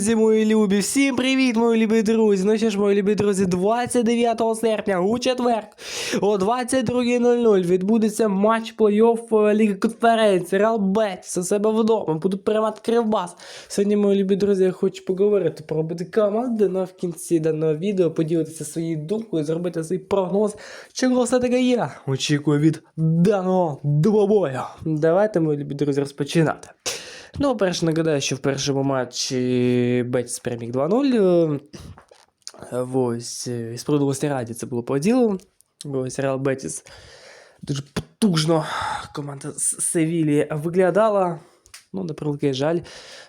Друзі, мої любі, всім привіт, мої любі друзі. Ну що ж, мої любі друзі, 29 серпня у четвер о 22.00 відбудеться матч плей-офф е, Ліги конференції Реал Бетіс у себе вдома. Будуть приймати Кривбас. Сьогодні, мої любі друзі, я хочу поговорити про обидві команди. Ну в кінці даного відео поділитися своєю думкою, зробити свій прогноз, чого все-таки я очікую від даного двобою. Давайте, мої любі друзі, розпочинати. Ну, перше нагадаю, що в першому матчі Бетіс переміг 2-0. Е, Ось, е, справедливості раді це було по ділу. Ось Реал Бетіс дуже потужно команда з виглядала. Ну, на превеликий жаль,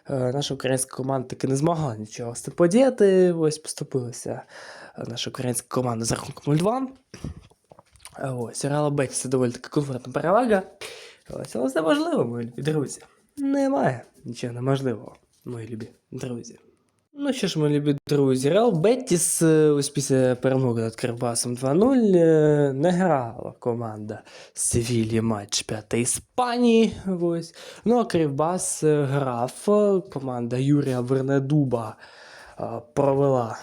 е, наша українська команда таки не змогла нічого з цим подіяти. Ось поступилася е, наша українська команда з рахунком 0-2. Е, Ось, Реал Бетіс це доволі таки комфортна перевага. Ось, але це важливо, мої друзі. Немає нічого неможливого, мої любі друзі. Ну що ж, мої любі друзі, Реал Беттіс е, ось після перемоги над Кривбасом 2-0 е, не грала команда Севілії матч 5 Іспанії. Ось. Ну а Кривбас е, грав, команда Юрія Вернедуба провела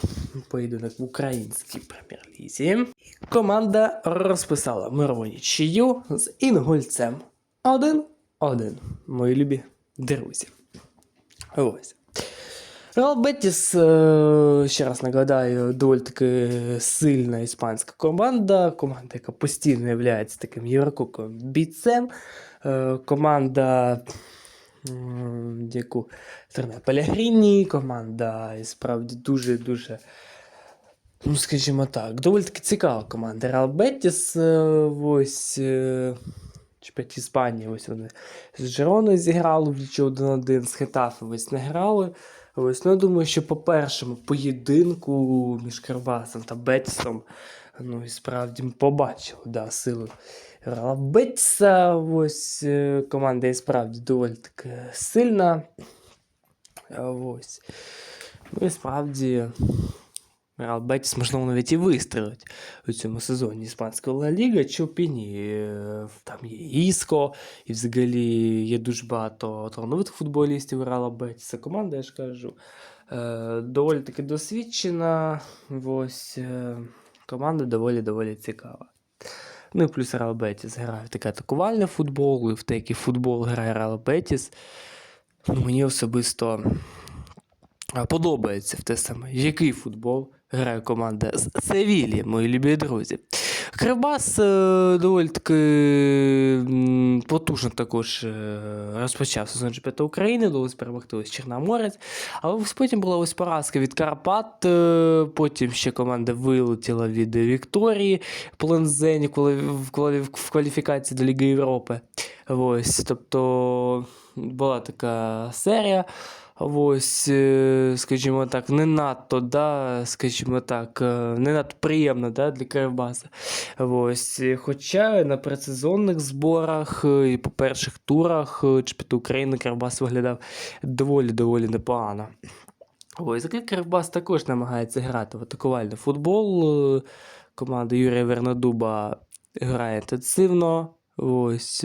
поєдинок в українській прем'єр-лізі. Команда розписала мирову нічию з інгульцем 1-1, мої любі друзі. Ось. Реал Бетіс, е, ще раз нагадаю, доволі таки сильна іспанська команда. Команда, яка постійно є таким єврокуковим бійцем. Е, Команда, яку тренує Пелягріні, команда і справді дуже-дуже. Ну, скажімо так, доволі таки цікава команда. Реал Бетіс, е, ось. Е, Чемпіонаті Іспанії, ось вони з Джероною зіграли, влічі 1-1, з Хетафи ось не грали. Ось, ну, я думаю, що по першому поєдинку між Карбасом та Бетісом, ну і справді побачили да, силу Реала Бетіса. Ось е, команда і справді доволі таки сильна. Ось. Ну і справді Реал Бетіс, можливо, навіть і вистрілить у цьому сезоні іспанська Ла Ліга чи Піні. Е, Там є Іско, і взагалі є дуже багато талановитих футболістів Реала Бетіса. Команда, я ж кажу, е, доволі таки досвідчена. Ось е, команда доволі-доволі цікава. Ну і плюс Реал Бетіс грає в такий футбол, і в такий футбол грає Реал Бетіс. Ну, мені особисто подобається в те саме, який футбол грає команда з Севілі, мої любі друзі. Кривбас е, доволі таки потужно також е, розпочав сезон чемпіонату України, вдалося перемогти ось Чорноморець. Але потім була ось поразка від Карпат, е, потім ще команда вилетіла від Вікторії Плензені в кваліфікації до Ліги Європи. Ось, тобто була така серія. Ось, е, скажімо так, не надто, да, скажімо так, е, не надто приємно да, для Кривбаса. Ось, е, хоча на предсезонних зборах і по перших турах чемпіонату України Кривбас виглядав доволі-доволі непогано. Ось, Кривбас також намагається грати в атакувальний футбол. Команда Юрія Вернодуба грає інтенсивно, ось,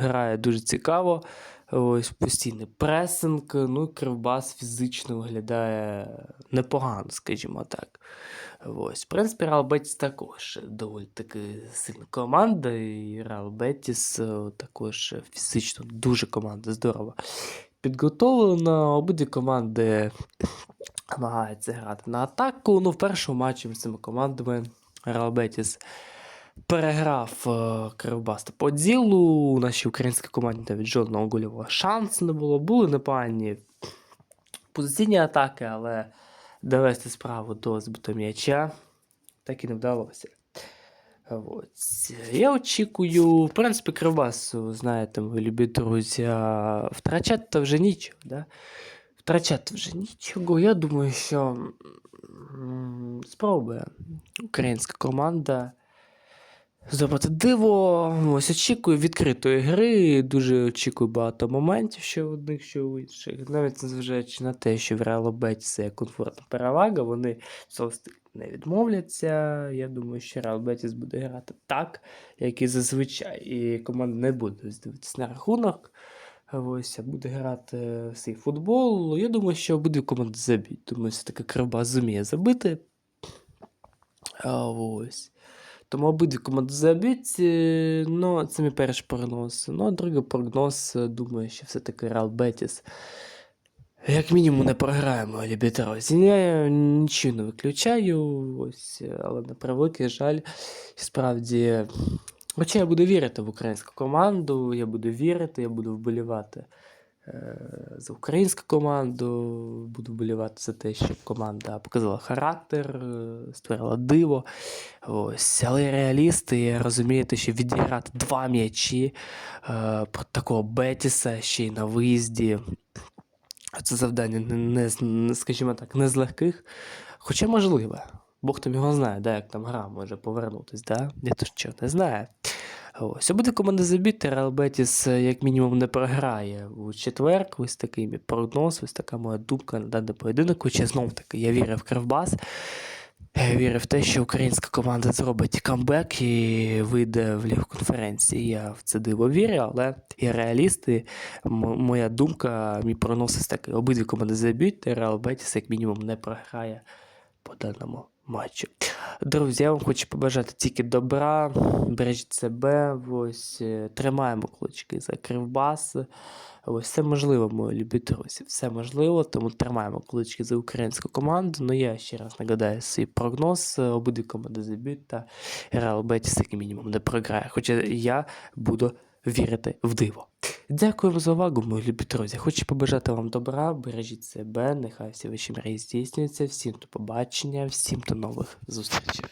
грає дуже цікаво. Ось постійний пресинг. Ну, і Кривбас фізично виглядає непогано, скажімо так. Ось, в принципі, Реал Бетіс також доволі таки сильна команда, і Реал Бетіс також фізично дуже команда здорова підготовлена. Обидві команди намагаються грати на атаку. Ну, в першому матчі між цими командами Реал Бетіс переграв е, Кривбас та Поділу. У нашій українській команді навіть жодного гольового шансу не було. Були непогані позиційні атаки, але довести справу до збитого м'яча так і не вдалося. Ось. Я очікую, в принципі, Кривбасу, знаєте, мої любі друзі, втрачати вже нічого. Да? Втрачати вже нічого. Я думаю, що спробує українська команда зробити диво. Ось очікую відкритої гри. Дуже очікую багато моментів, що в одних, що в інших. Навіть незважаючи на те, що в Реал Бетіс є комфортна перевага, вони стилю не відмовляться. Я думаю, що Реал Бетіс буде грати так, як і зазвичай. І команда не буде дивитися на рахунок. Ось, а буде грати цей футбол. Я думаю, що обидві команди заб'ють. Думаю, все-таки Кривбас зуміє забити. А, ось. Тому обидві команди заб'ють. Ну, це мій перший прогноз. Ну, а другий прогноз, е, думаю, що все-таки Реал Бетіс. Як мінімум не програємо Лібітрозі. Я нічого не виключаю, ось, е, але на превеликий жаль, справді. Хоча я буду вірити в українську команду, я буду вірити, я буду вболівати за українську команду, буду вболівати за те, щоб команда показала характер, е, створила диво. Ось. Але реалісти розумієте, що відіграти два м'ячі е, проти такого Бетіса ще й на виїзді. Це завдання не, не, скажімо так, не з легких, хоча можливе. Бог там його знає, да, як там гра може повернутись, да? Я то що не знаю. Ось, буде команда забити, Реал Бетіс е, як мінімум не програє у четвер. Ось такий мій прогноз, ось така моя думка на даний поєдинок. Хоча знов таки я вірю в Кривбас. Я вірю в те, що українська команда зробить камбек і вийде в лігу конференції. Я в це диво вірю, але і м- моя думка, мій прогноз ось такий. Обидві команди заб'ють, Реал Бетіс як мінімум не програє по даному матчу. Друзі, я вам хочу побажати тільки добра, бережіть себе, ось е, тримаємо кулачки за кривбас. Ось все можливо, мої любі друзі, все можливо, тому тримаємо кулачки за українську команду. Ну я ще раз нагадаю свій прогноз. Обидві команди заб'ють та Реал Бетіс як мінімум не програє. Хоча я буду вірити в диво. Дякую вам за увагу, мої любі друзі. Хочу побажати вам добра, бережіть себе, нехай всі ваші мрії здійснюються. Всім до побачення, всім до нових зустрічей.